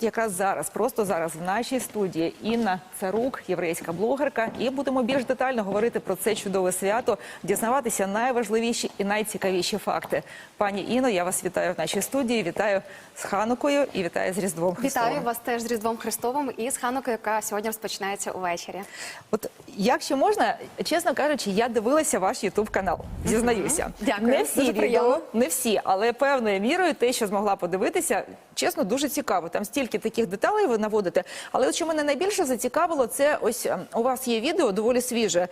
Якраз зараз, просто зараз в нашій студії Інна Царук, єврейська блогерка, і будемо більш детально говорити про це чудове свято, дізнаватися найважливіші і найцікавіші факти. Пані Іно, я вас вітаю в нашій студії. Вітаю з Ханукою і вітаю з Різдвом Христовим. Вітаю вас теж з Різдвом Христовим і з Ханукою, яка сьогодні розпочинається увечері. От якщо можна, чесно кажучи, я дивилася ваш Ютуб канал. Зізнаюся, Дякую, не всі дуже відео, не всі, але певною мірою те, що змогла подивитися, чесно, дуже цікаво. Там стільки таких деталей ви наводите. Але от що мене найбільше зацікавило, це ось ем, у вас є відео доволі свіже,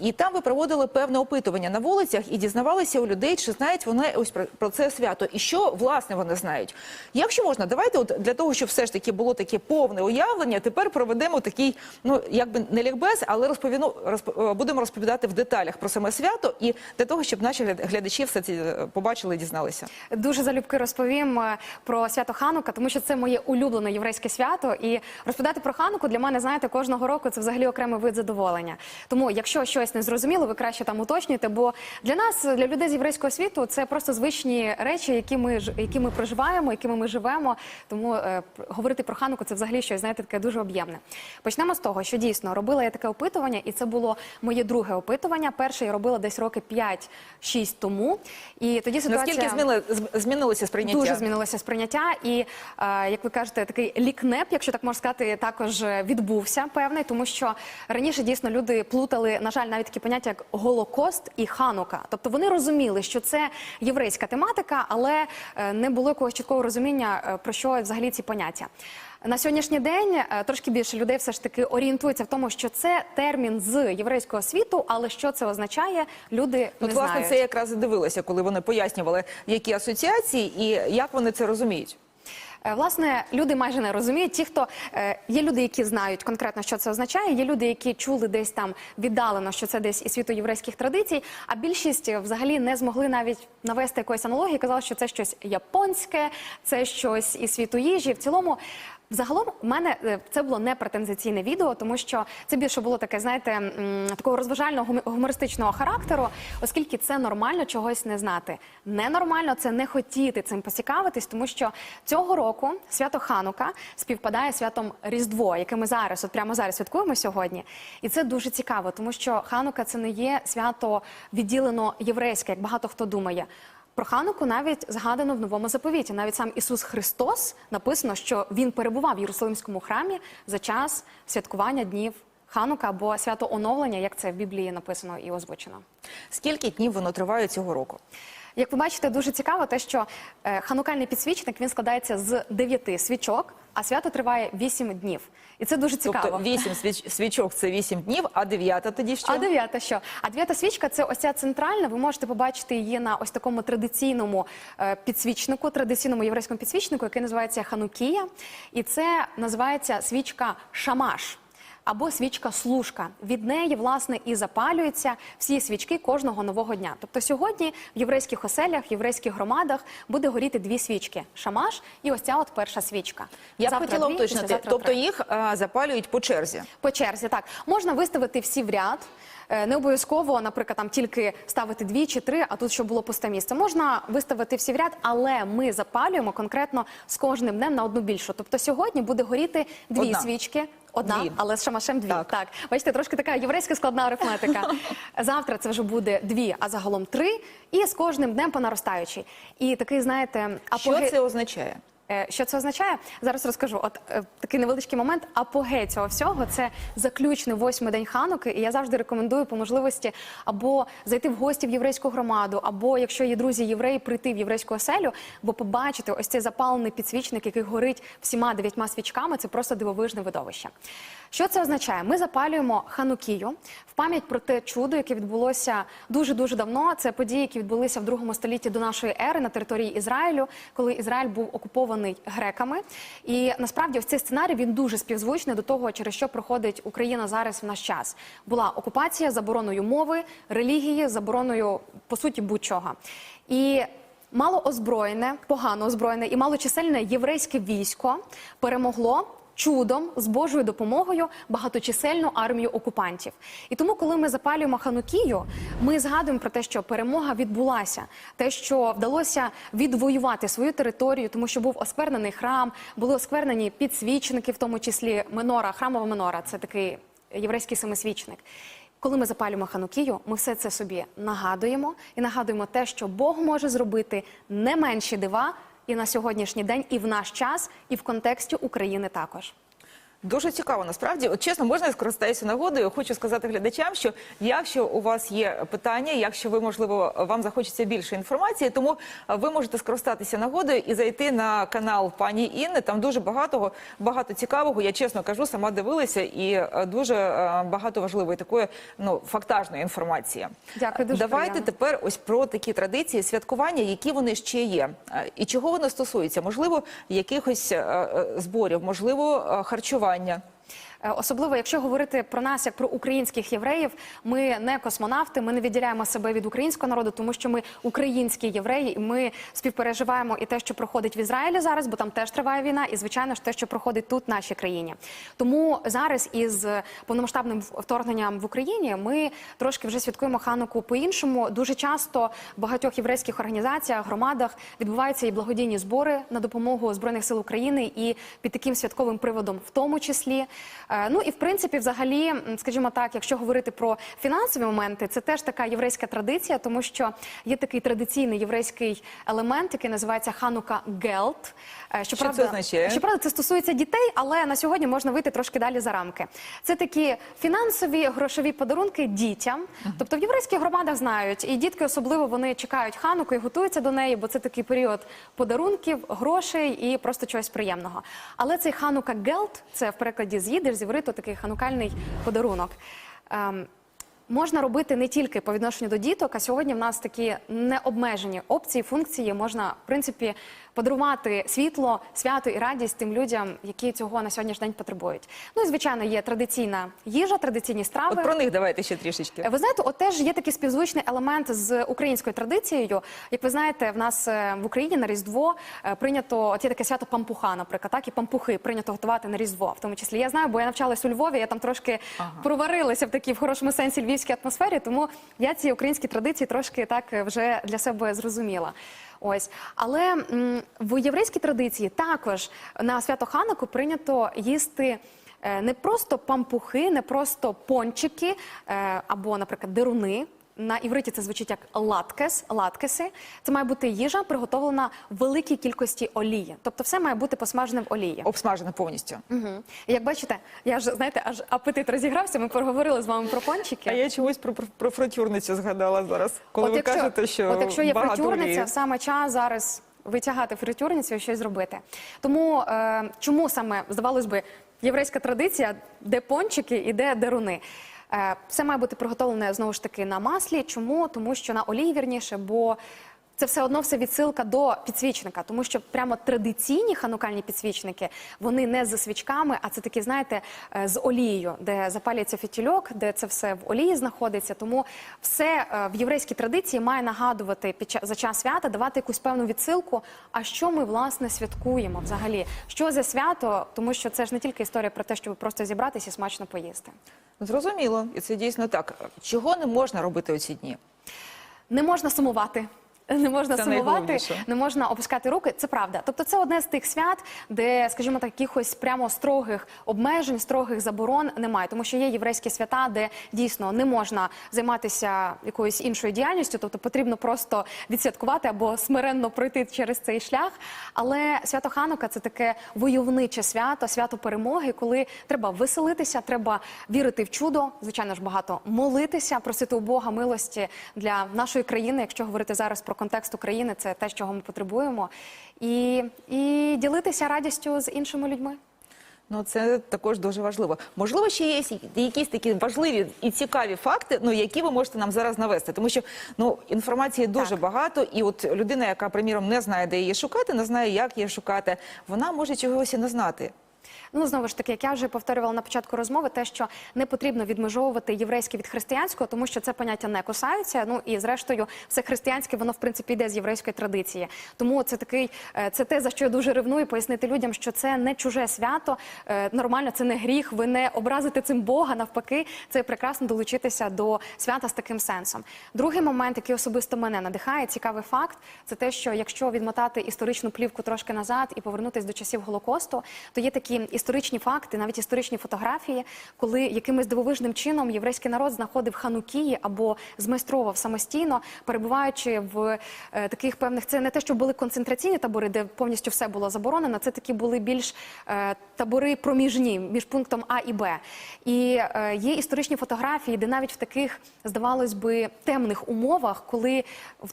і там ви проводили певне опитування на вулицях і дізнавалися у людей, чи знають вони ось про, це свято, і що власне вони знають. Якщо можна, давайте, от для того, щоб все ж таки було таке повне уявлення, тепер проведемо такий, ну якби не лікбез, але розповіну розп- е, будемо розповідати в деталях про саме свято, і для того, щоб наші гляд- глядачі все це побачили і дізналися. Дуже залюбки розповім е, про свято Ханука, тому що це моє улюблене єврейське свято. І розповідати про Хануку для мене, знаєте, кожного року це взагалі окремий вид задоволення. Тому, якщо щось не зрозуміло, ви краще там уточнюйте. Бо для нас, для людей з єврейського світу, це просто звичні речі, які ми які ми проживаємо, якими ми живемо. Тому е, говорити про Хануку це взагалі щось, знаєте, таке дуже об'ємне. Почнемо з того, що дійсно робила я таке опитування, і це було моє друге опитування. Перше я робила десь роки 5-6 тому. І тоді ситуація Наскільки зміни, змінилося сприйняття? Дуже змінилося сприйняття, і е, як ви кажете, такий лікнеп, якщо так можна сказати, також е, відбувся певний, тому що раніше дійсно люди плутали, на жаль, навіть такі поняття як Голокост і Ханука. Тобто вони розуміли, що це єврейська тематика, але е, не було якогось чіткого розуміння е, про що взагалі ці поняття. На сьогоднішній день трошки більше людей все ж таки орієнтуються в тому, що це термін з єврейського світу, але що це означає, люди От, власне, знають. це якраз і дивилася, коли вони пояснювали, які асоціації і як вони це розуміють. Е, Власне, люди майже не розуміють. Ті, хто е, є люди, які знають конкретно, що це означає. Є люди, які чули десь там віддалено, що це десь із світу єврейських традицій. А більшість е, взагалі не змогли навіть навести якоїсь аналогії. Казали, що це щось японське, це щось із світу їжі. В цілому. Загалом у мене е, це було не претензиційне відео, тому що це більше було таке, знаєте, такого розважального гумористичного характеру, оскільки це нормально чогось не знати. Ненормально це не хотіти цим поцікавитись, тому що цього року свято Ханука співпадає святом Різдво, яке ми зараз, от прямо зараз святкуємо сьогодні. І це дуже цікаво, тому що Ханука це не є свято відділено єврейське, як багато хто думає. Про Хануку навіть згадано в новому заповіті. Навіть сам Ісус Христос написано, що він перебував в Єрусалимському храмі за час святкування днів Ханука або свято оновлення, як це в Біблії написано і озвучено. Скільки днів воно триває цього року? Як ви бачите, дуже цікаво те, що е, ханукальний підсвічник він складається з дев'яти свічок, а свято триває вісім днів. І це дуже цікаво. Тобто вісім свіч, свічок це вісім днів, а дев'ята тоді що? А дев'ята що? А дев'ята свічка це ось ця центральна. Ви можете побачити її на ось такому традиційному е, підсвічнику, традиційному єврейському підсвічнику, який називається Ханукія. І це називається свічка Шамаш. Або свічка служка. Від неї, власне, і запалюються всі свічки кожного нового дня. Тобто сьогодні в єврейських оселях, в єврейських громадах буде горіти дві свічки: шамаш і ось ця от перша свічка. Я б Завтра хотіла уточнити, тобто три. їх а, запалюють по черзі. По черзі, так. Можна виставити всі в ряд. Е, Не обов'язково, наприклад, там тільки ставити дві чи три, а тут щоб було пусте місце. Можна виставити всі в ряд, але ми запалюємо конкретно з кожним днем на одну більшу. Тобто сьогодні буде горіти дві Одна. свічки. Одна, Дві. але з шамашем дві. Так. Так. бачите, трошки така єврейська складна арифметика. Завтра це вже буде дві, а загалом три, і з кожним днем по наростаючій. І такий, знаєте, Що це означає? Е, Що це означає? Зараз розкажу. От е, такий невеличкий момент. Апогей цього всього це заключний восьмий день хануки. І я завжди рекомендую по можливості або зайти в гості в єврейську громаду, або якщо є друзі євреї, прийти в єврейську оселю, бо побачити ось цей запалений підсвічник, який горить всіма дев'ятьма свічками. Це просто дивовижне видовище. Що це означає? Ми запалюємо ханукію в пам'ять про те чудо, яке відбулося дуже дуже давно. Це події, які відбулися в другому столітті до нашої ери на території Ізраїлю, коли Ізраїль був окупований греками. І насправді ось цей сценарій він дуже співзвучний до того, через що проходить Україна зараз в наш час. Була окупація забороною мови, релігії, забороною по суті будь-чого. І Мало озброєне, погано озброєне і малочисельне єврейське військо перемогло чудом з Божою допомогою багаточисельну армію окупантів. І тому, коли ми запалюємо Ханукію, ми згадуємо про те, що перемога відбулася, те, що вдалося відвоювати свою територію, тому що був осквернений храм, були осквернені підсвічники, в тому числі минора, храмова минора це такий єврейський семисвічник. Коли ми запалюємо Ханукію, ми все це собі нагадуємо і нагадуємо те, що Бог може зробити не менші дива і на сьогоднішній день, і в наш час, і в контексті України також. Дуже цікаво, насправді. От чесно, можна я скористаюся нагодою. Хочу сказати глядачам, що якщо у вас є питання, якщо ви можливо вам захочеться більше інформації, тому е, ви можете скористатися нагодою і зайти на канал пані Інни. Там дуже багато багато цікавого. Я чесно кажу, сама дивилася, і е, дуже е, багато важливої такої ну фактажної інформації. Дякую, дуже Давайте приємно. тепер ось про такі традиції святкування, які вони ще є, і чого вони стосуються? Можливо, якихось зборів, можливо, харчування. Е, Особливо, якщо говорити про нас як про українських євреїв, ми не космонавти, ми не відділяємо себе від українського народу, тому що ми українські євреї, і ми співпереживаємо і те, що проходить в Ізраїлі зараз, бо там теж триває війна, і звичайно ж те, що проходить тут, в нашій країні. Тому зараз із повномасштабним вторгненням в Україні ми трошки вже святкуємо хануку по-іншому. Дуже часто в багатьох єврейських організаціях, громадах відбуваються і благодійні збори на допомогу збройних сил України і під таким святковим приводом, в тому числі. Е, Ну і в принципі, взагалі, скажімо так, якщо говорити про фінансові моменти, це теж така єврейська традиція, тому що є такий традиційний єврейський елемент, який називається Ханука Гелт. Е, Що це означає? Щоправда, це стосується дітей, але на сьогодні можна вийти трошки далі за рамки. Це такі фінансові грошові подарунки дітям. Тобто в єврейських громадах знають, і дітки особливо вони чекають хануку і готуються до неї, бо це такий період подарунків, грошей і просто чогось приємного. Але цей ханука гелт, це в перекладі з їдиш, з івриту такий ханукальний подарунок. Можна робити не тільки по відношенню до діток, а сьогодні в нас такі необмежені опції, функції. Можна, в принципі, подарувати світло, свято і радість тим людям, які цього на сьогоднішній день потребують. Ну і звичайно, є традиційна їжа, традиційні страви. От про них давайте ще трішечки. Ви знаєте, от теж є такий співзвучний елемент з українською традицією. Як ви знаєте, в нас е, в Україні на Різдво е, прийнято от є таке свято пампуха, наприклад, так і пампухи прийнято готувати на Різдво. В тому числі я знаю, бо я навчалась у Львові. Я там трошки проварилася в такій в хорошому сенсі львівській атмосфері. Тому я ці українські традиції трошки так е, вже для себе зрозуміла. Ось, але м, в єврейській традиції також на свято Ханаку прийнято їсти. Е, Не просто пампухи, не просто пончики е, або, наприклад, деруни. На івриті це звучить як латкес, латкеси. Це має бути їжа, приготовлена в великій кількості олії. Тобто все має бути посмажене в олії. Обсмажено повністю. Угу. Як бачите, я ж знаєте, аж апетит розігрався. Ми проговорили з вами про пончики. А я чомусь про, про, про фритюрницю згадала зараз, коли от ви якщо, кажете, що от якщо є фритюрниця, саме час зараз витягати фритюрницю і щось зробити. Тому е, чому саме здавалось би єврейська традиція, де пончики і де деруни? Е, все має бути приготовлене знову ж таки на маслі. Чому? Тому що на олії вірніше, бо це все одно все відсилка до підсвічника, тому що прямо традиційні ханукальні підсвічники вони не з свічками, а це такі, знаєте, е, з олією, де запалюється фітільок, де це все в олії знаходиться. Тому все е, в єврейській традиції має нагадувати під час за час свята, давати якусь певну відсилку. А що ми власне святкуємо взагалі? Що за свято? Тому що це ж не тільки історія про те, щоб просто зібратися і смачно поїсти. Зрозуміло, і це дійсно так. Чого не можна робити у ці дні? Не можна сумувати. Не можна Це сумувати, не можна опускати руки. Це правда. Тобто, це одне з тих свят, де, скажімо так, якихось прямо строгих обмежень, строгих заборон немає, тому що є єврейські свята, де дійсно не можна займатися якоюсь іншою діяльністю, тобто потрібно просто відсвяткувати або смиренно пройти через цей шлях. Але свято Ханука це таке войовниче свято, свято перемоги, коли треба веселитися, треба вірити в чудо. Звичайно ж, багато молитися, просити у Бога милості для нашої країни. Якщо говорити зараз про контекст України, це те, чого ми потребуємо, і, і ділитися радістю з іншими людьми. Ну, це також дуже важливо. Можливо, ще є якісь такі важливі і цікаві факти, ну які ви можете нам зараз навести, тому що ну інформації дуже Так. багато, і от людина, яка приміром не знає, де її шукати, не знає, як її шукати, вона може чогось і не знати. Ну знову ж таки, як я вже повторювала на початку розмови, те, що не потрібно відмежовувати єврейське від християнського, тому що це поняття не кусаються. Ну і зрештою, все християнське воно в принципі йде з єврейської традиції. Тому це такий, е, це те за що я дуже ревную, пояснити людям, що це не чуже свято. е, Нормально, це не гріх. Ви не образите цим Бога. Навпаки, це прекрасно долучитися до свята з таким сенсом. Другий момент, який особисто мене надихає, цікавий факт, це те, що якщо відмотати історичну плівку трошки назад і повернутися до часів Голокосту, то є такі історичні факти, навіть історичні фотографії, коли якимось дивовижним чином єврейський народ знаходив ханукії або змайстровував самостійно, перебуваючи в е, таких певних, це не те, що були концентраційні табори, де повністю все було заборонено. Це такі були більш е, табори проміжні між пунктом А і Б. І е, є історичні фотографії, де навіть в таких, здавалось би, темних умовах, коли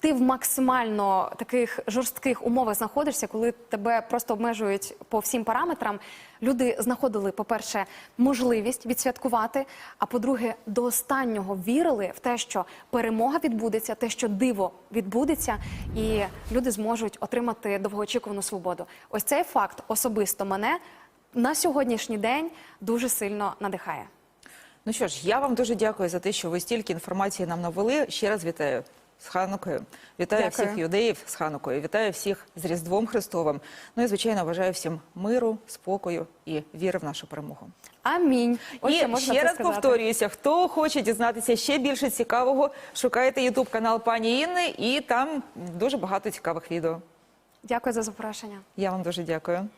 ти в максимально таких жорстких умовах знаходишся, коли тебе просто обмежують по всім параметрам. Люди знаходили, по-перше, можливість відсвяткувати. А по-друге, до останнього вірили в те, що перемога відбудеться, те, що диво відбудеться, і люди зможуть отримати довгоочікувану свободу. Ось цей факт особисто мене на сьогоднішній день дуже сильно надихає. Ну що ж, я вам дуже дякую за те, що ви стільки інформації нам навели. Ще раз вітаю з Ханукою. Вітаю Дякую. всіх юдеїв з Ханукою. Вітаю всіх з Різдвом Христовим. Ну і звичайно бажаю всім миру, спокою і віри в нашу перемогу. Амінь. Ось і можна ще раз сказати. повторююся: хто хоче дізнатися ще більше цікавого, шукайте ютуб канал пані Інни, і там дуже багато цікавих відео. Дякую за запрошення. Я вам дуже дякую.